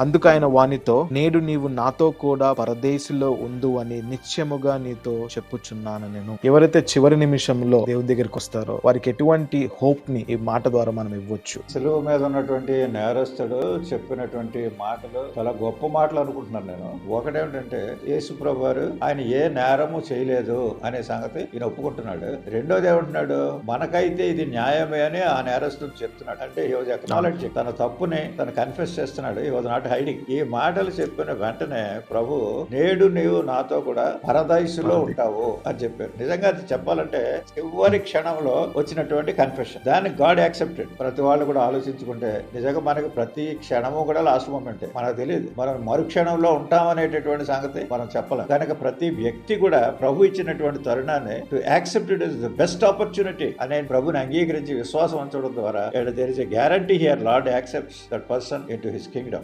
అందుకు ఆయన వానితో నేడు నీవు నాతో కూడా పరదేశిలో ఉండు అని నిత్యముగా నీతో చెప్పుచున్నాను నేను ఎవరైతే చివరి నిమిషంలో దేవుని దగ్గరికి వస్తారో వారికి ఎటువంటి హోప్ని ఈ మాట ద్వారా మనం ఇవ్వచ్చు? సులువు మీద ఉన్నటువంటి నేరస్తుడు చెప్పినటువంటి మాటలు చాలా గొప్ప మాటలు అనుకుంటున్నాను నేను. ఒకటేమిటంటే యేసుప్రభు వారు ఆయన ఏ నేరము చేయలేదు అనే సంగతి ఈయన ఒప్పుకుంటున్నాడు. రెండోది ఏమంటున్నాడు మనకైతే ఇది న్యాయమే అని ఆ నేరస్తుడు చెప్తున్నాడు. అంటే రోజు ఎక్నాలజీ తన తప్పుని తను కన్ఫెస్ చేస్తున్నాడు. ఈ రోజు నాట్ హైడింగ్. ఈ మాటలు చెప్పిన వెంటనే ప్రభు నేడు నీవు నాతో కూడా పరదైసులో ఉంటావు అని చెప్పారు నిజంగా అది చెప్పాలంటే చివరి క్షణంలో వచ్చినటువంటి కన్ఫెషన్ దాన్ని గాడ్ యాక్సెప్టెడ్ ప్రతి వాళ్ళు కూడా ఆలోచించుకుంటే నిజంగా మనకి ప్రతి క్షణము కూడా లాస్ట్ మూమెంట్ మనకు తెలియదు. మనం మరుక్షణంలో ఉంటామనేటటువంటి సంగతి మనం చెప్పలేం. కనుక ప్రతి వ్యక్తి కూడా ప్రభు ఇచ్చినటువంటి తరుణాన్ని to accepted is the best opportunity అనే ప్రభుని అంగీకరించి విశ్వాసం ఉంచడం ద్వారా there is a guarantee here lord accepts that person into his kingdom